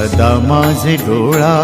सदा माझे डोळा.